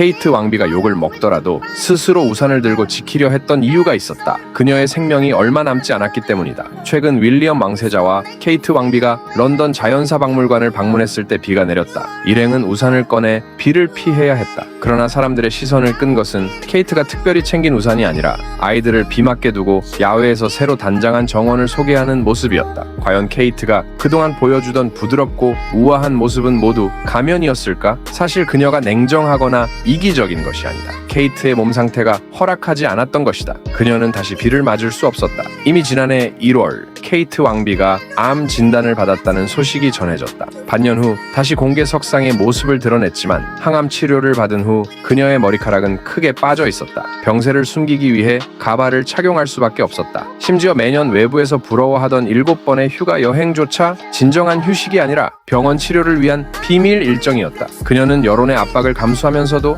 케이트 왕비가 욕을 먹더라도 스스로 우산을 들고 지키려 했던 이유가 있었다. 그녀의 생명이 얼마 남지 않았기 때문이다. 최근 윌리엄 왕세자와 케이트 왕비가 런던 자연사 박물관을 방문했을 때 비가 내렸다. 일행은 우산을 꺼내 비를 피해야 했다. 그러나 사람들의 시선을 끈 것은 케이트가 특별히 챙긴 우산이 아니라 아이들을 비 맞게 두고 야외에서 새로 단장한 정원을 소개하는 모습이었다. 과연 케이트가 그동안 보여주던 부드럽고 우아한 모습은 모두 가면이었을까? 사실 그녀가 냉정하거나 이기적인 것이 아니다. 케이트의 몸 상태가 허락하지 않았던 것이다. 그녀는 다시 비를 맞을 수 없었다. 이미 지난해 1월 케이트 왕비가 암 진단을 받았다는 소식이 전해졌다. 반년 후 다시 공개 석상의 모습을 드러냈지만 항암 치료를 받은 후 그녀의 머리카락은 크게 빠져 있었다. 병세를 숨기기 위해 가발을 착용할 수밖에 없었다. 심지어 매년 외부에서 부러워하던 일곱 번의 휴가 여행조차 진정한 휴식이 아니라 병원 치료를 위한 비밀 일정이었다. 그녀는 여론의 압박을 감수하면서도